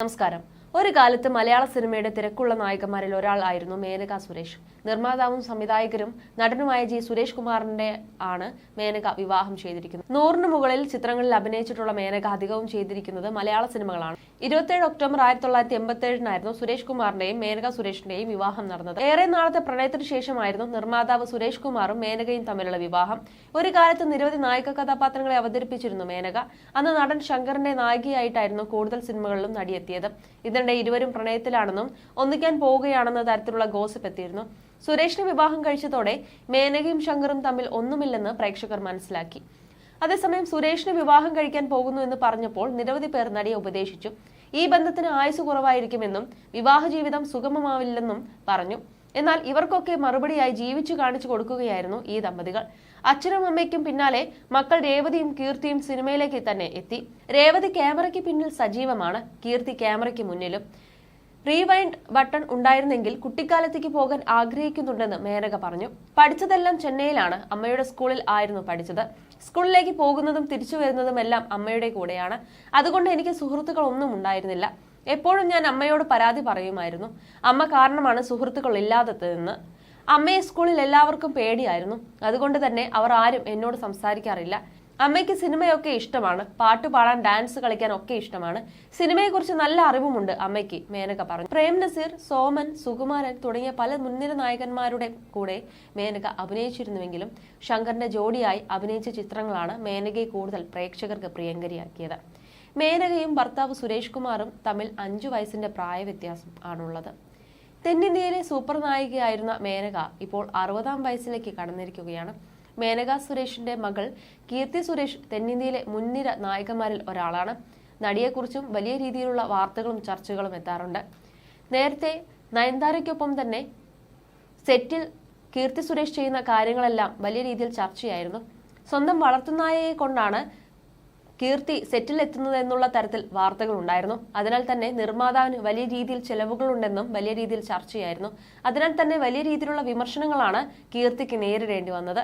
നമസ്കാരം ഒരു കാലത്ത് മലയാള സിനിമയുടെ തിരക്കുള്ള നായികമാരിൽ ഒരാൾ ആയിരുന്നു മേനക സുരേഷ്. നിർമ്മാതാവും സംവിധായകരും നടനുമായ ജി സുരേഷ് കുമാറിന്റെ ആണ് മേനക വിവാഹം ചെയ്തിരിക്കുന്നത്. നൂറിന് മുകളിൽ ചിത്രങ്ങളിൽ അഭിനയിച്ചിട്ടുള്ള മേനക അധികവും ചെയ്തിരിക്കുന്നത് മലയാള സിനിമകളാണ്. ഇരുപത്തിയേഴ് ഒക്ടോബർ ആയിരത്തി തൊള്ളായിരത്തി എൺപത്തി ഏഴിനായിരുന്നു സുരേഷ് കുമാറിന്റെയും മേനക സുരേഷിന്റെയും വിവാഹം നടന്നത്. ഏറെ നാളത്തെ പ്രണയത്തിന് ശേഷമായിരുന്നു നിർമ്മാതാവ് സുരേഷ് കുമാറും മേനകയും തമ്മിലുള്ള വിവാഹം. ഒരു കാലത്ത് നിരവധി നായിക കഥാപാത്രങ്ങളെ അവതരിപ്പിച്ചിരുന്നു മേനക. അന്ന് നടൻ ശങ്കറിന്റെ നായികയായിട്ടായിരുന്നു കൂടുതൽ സിനിമകളിലും നടിയെത്തിയത്. ഇതിനിടെ ഇരുവരും പ്രണയത്തിലാണെന്നും ഒന്നിക്കാൻ പോവുകയാണെന്ന തരത്തിലുള്ള ഗോസിപ്പ് എത്തിയിരുന്നു. സുരേഷിനെ വിവാഹം കഴിച്ചതോടെ മേനകയും ശങ്കറും തമ്മിൽ ഒന്നുമില്ലെന്ന് പ്രേക്ഷകർ മനസ്സിലാക്കി. അതേസമയം സുരേഷിനെ വിവാഹം കഴിക്കാൻ പോകുന്നു എന്ന് പറഞ്ഞപ്പോൾ നിരവധി പേർ നടിയെ ഉപദേശിച്ചു. ഈ ബന്ധത്തിന് ആയുസ് കുറവായിരിക്കുമെന്നും വിവാഹ ജീവിതം സുഗമമാവില്ലെന്നും പറഞ്ഞു. എന്നാൽ ഇവർക്കൊക്കെ മറുപടിയായി ജീവിച്ചു കാണിച്ചു കൊടുക്കുകയായിരുന്നു ഈ ദമ്പതികൾ. അച്ഛനും അമ്മയ്ക്കും പിന്നാലെ മക്കൾ രേവതിയും കീർത്തിയും സിനിമയിലേക്ക് തന്നെ എത്തി. രേവതി ക്യാമറയ്ക്ക് പിന്നിൽ സജീവമാണ്. കീർത്തി ക്യാമറയ്ക്ക് മുന്നിലും. റീവൈൻഡ് ബട്ടൺ ഉണ്ടായിരുന്നെങ്കിൽ കുട്ടിക്കാലത്തേക്ക് പോകാൻ ആഗ്രഹിക്കുന്നുണ്ടെന്ന് മേനക പറഞ്ഞു. പഠിച്ചതെല്ലാം ചെന്നൈയിലാണ്. അമ്മയുടെ സ്കൂളിൽ ആയിരുന്നു പഠിച്ചത്. സ്കൂളിലേക്ക് പോകുന്നതും തിരിച്ചു വരുന്നതും എല്ലാം അമ്മയുടെ കൂടെയാണ്. അതുകൊണ്ട് എനിക്ക് സുഹൃത്തുക്കളൊന്നും ഉണ്ടായിരുന്നില്ല. എപ്പോഴും ഞാൻ അമ്മയോട് പരാതി പറയുമായിരുന്നു. അമ്മ കാരണമാണ് സുഹൃത്തുക്കൾ ഇല്ലാത്തതെന്ന്. അമ്മയെ സ്കൂളിൽ എല്ലാവർക്കും പേടിയായിരുന്നു. അതുകൊണ്ട് തന്നെ അവർ ആരും എന്നോട് സംസാരിക്കാറില്ല. അമ്മയ്ക്ക് സിനിമയൊക്കെ ഇഷ്ടമാണ്. പാട്ട് പാടാൻ ഡാൻസ് കളിക്കാൻ ഒക്കെ ഇഷ്ടമാണ്. സിനിമയെക്കുറിച്ച് നല്ല അറിവുമുണ്ട് അമ്മയ്ക്ക് മേനക പറഞ്ഞു. പ്രേം നസീർ സോമൻ സുകുമാരൻ തുടങ്ങിയ പല മുൻനിര നായകന്മാരുടെ കൂടെ മേനക അഭിനയിച്ചിരുന്നുവെങ്കിലും ശങ്കറിന്റെ ജോഡിയായി അഭിനയിച്ച ചിത്രങ്ങളാണ് മേനകയെ കൂടുതൽ പ്രേക്ഷകർക്ക് പ്രിയങ്കരിയാക്കിയത്. മേനകയും ഭർത്താവ് സുരേഷ് കുമാറും തമ്മിൽ അഞ്ചു വയസ്സിന്റെ പ്രായ വ്യത്യാസം ആണുള്ളത്. തെന്നിന്ത്യയിലെ സൂപ്പർ നായികയായിരുന്ന മേനക ഇപ്പോൾ അറുപതാം വയസ്സിലേക്ക് കടന്നിരിക്കുകയാണ്. മേനക സുരേഷിന്റെ മകൾ കീർത്തി സുരേഷ് തെന്നിന്ത്യയിലെ മുൻനിര നായികമാരിൽ ഒരാളാണ്. നടിയെക്കുറിച്ചും വലിയ രീതിയിലുള്ള വാർത്തകളും ചർച്ചകളും എത്താറുണ്ട്. നേരത്തെ നയൻതാരയ്ക്കൊപ്പം തന്നെ സെറ്റിൽ കീർത്തി സുരേഷ് ചെയ്യുന്ന കാര്യങ്ങളെല്ലാം വലിയ രീതിയിൽ ചർച്ചയായിരുന്നു. സ്വന്തം വളർത്തുനായയെ കൊണ്ടാണ് കീർത്തി സെറ്റിൽ എത്തുന്നത് എന്നുള്ള തരത്തിൽ വാർത്തകൾ ഉണ്ടായിരുന്നു. അതിനാൽ തന്നെ നിർമ്മാതാവിന് വലിയ രീതിയിൽ ചെലവുകളുണ്ടെന്നും വലിയ രീതിയിൽ ചർച്ചയായിരുന്നു. അതിനാൽ തന്നെ വലിയ രീതിയിലുള്ള വിമർശനങ്ങളാണ് കീർത്തിക്ക് നേരിടേണ്ടി വന്നത്.